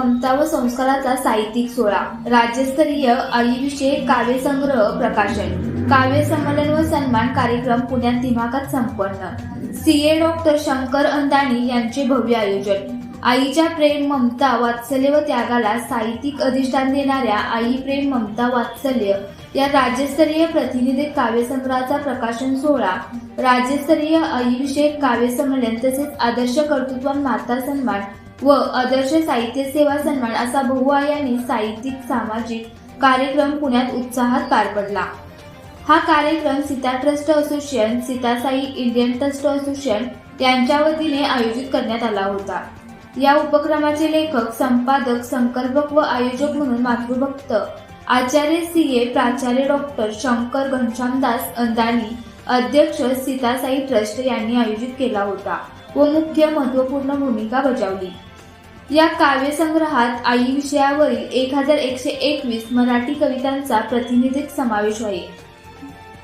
ममता व संस्काराचा साहित्यिक सोहळा. राज्यस्तरीय अलिविषयक काव्यसंग्रह प्रकाशन. काव्य संमेलन व सन्मान कार्यक्रम पुण्यात दिमागात संपन्न. सीए डॉक्टर शंकर अंदाणी यांचे भव्य आयोजन. आईच्या प्रेम ममता वात्सल्य व त्यागाला साहित्यिक अधिष्ठान देणाऱ्या आई प्रेम ममता वात्सल्य या राज्यस्तरीय प्रतिनिधी काव्यसंग्रहाचा प्रकाशन सोहळा. राज्यस्तरीय आईविषयक काव्य संमेलन तसेच आदर्श कर्तृत्व माता सन्मान व आदर्श साहित्य सेवा सन्मान असा बहुआयामी साहित्यिक सामाजिक कार्यक्रम पुण्यात उत्साहात पार पडला. हा कार्यक्रम Sita trust association Sitasai Indian trust association यांच्या वतीने आयोजित करण्यात आला होता. या उपक्रमाचे लेखक संपादक संकल्पक व आयोजक म्हणून मातृभक्त आचार्य सी ए प्राचार्य डॉक्टर शंकर घनश्यामदास अंदानी अध्यक्ष सीतासाई ट्रस्ट यांनी आयोजित केला होता व मुख्य महत्त्वपूर्ण भूमिका बजावली. या काव्यसंग्रहात आई विषयावरील एक हजार एकशे एकवीस मराठी कवितांचा प्रतिनिधिक समावेश आहे.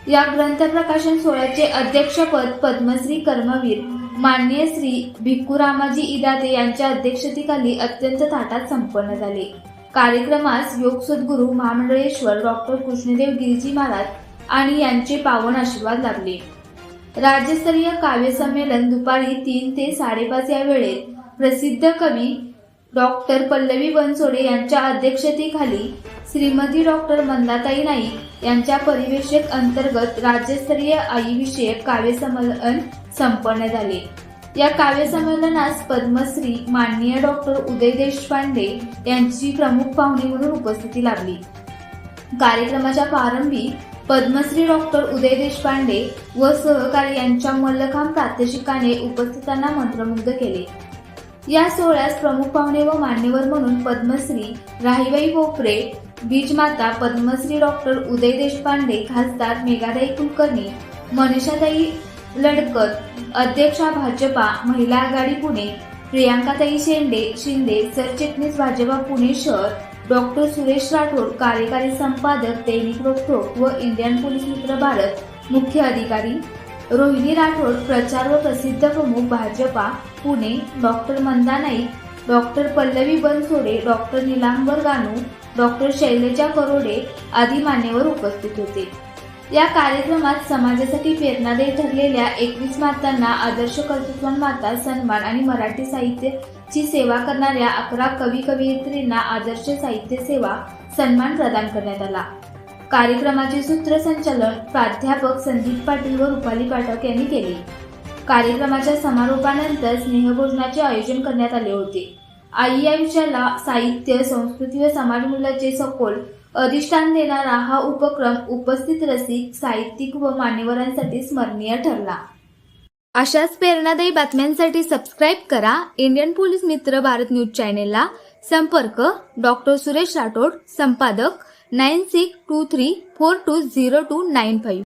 या ग्रंथ प्रकाशन सोहळ्याचे अध्यक्षपद पद्मश्री कर्मवीर मान्य श्री भिक्खुरामाजी इदादे यांच्या अध्यक्षतेखाली अत्यंत थाटात संपन्न झाले. कार्यक्रमास योग सद्गुरू महामंडळेश्वर डॉक्टर कृष्णदेव गिरीजी महाराज आणि यांचे पावन आशीर्वाद लाभले. राज्यस्तरीय काव्यसंमेलन दुपारी तीन ते साडेपाच या वेळेत प्रसिद्ध कवी डॉक्टर पल्लवी बनसोडे यांच्या अध्यक्षतेखाली श्रीमती डॉक्टर मंदाताई नाईक यांच्या परिवेशक अंतर्गत राज्यस्तरीय आईविषयक काव्य संमेलन संपन्न झाले. या काव्य संमेलनास पद्मश्री माननीय डॉक्टर उदय देशपांडे यांची प्रमुख पाहुणे म्हणून उपस्थिती लाभली. कार्यक्रमाच्या प्रारंभी पद्मश्री डॉक्टर उदय देशपांडे व सहकारी यांच्या मल्लखांब प्रात्यक्षिकाने उपस्थितांना मंत्रमुग्ध केले. या सोहळ्यास प्रमुख पाहुणे व मान्यवर म्हणून पद्मश्री राहीबाई भोपरे बीजमाता पद्मश्री डॉक्टर उदय देशपांडे खासदार मेघाताई कुलकर्णी मनीषाताई लडकर अध्यक्षा भाजपा महिला आघाडी पुणे प्रियांकाताई शेंडे शिंदे सरचिटणीस भाजपा पुणे शहर डॉक्टर सुरेश राठोड कार्यकारी संपादक दैनिक रोखोक व इंडियन पोलीस मित्र भारत मुख्य अधिकारी रोहिणी राठोड प्रचार व प्रसिद्ध प्रमुख Bhajapa Pune doctor Manda Naik doctor Pallavi Bansode doctor Nilambar Ganu doctor Shailaja Karode आदी मान्यवर उपस्थित होते. या कार्यक्रमात समाजासाठी प्रेरणादायी ठरलेल्या एकवीस मातांना आदर्श कर्तृत्वान माता सन्मान आणि मराठी साहित्याची सेवा करणाऱ्या अकरा कवी कवयित्रींना आदर्श साहित्य सेवा सन्मान प्रदान करण्यात आला. कार्यक्रमाचे सूत्रसंचालन प्राध्यापक संदीप पाटील व रुपाली पाठक यांनी केले. कार्यक्रमाच्या समारोपानंतर स्नेहभोजनाचे आयोजन करण्यात आले होते. आई या विषयाला साहित्य संस्कृती व समाजमूल्याचे सखोल अधिष्ठान देणारा हा उपक्रम उपस्थित रसिक साहित्यिक व मान्यवरांसाठी स्मरणीय ठरला. अशाच प्रेरणादायी बातम्यांसाठी सबस्क्राईब करा. इंडियन पोलीस मित्र भारत न्यूज चॅनेलला संपर्क. डॉक्टर सुरेश राठोड संपादक nine six two three four two zero two nine five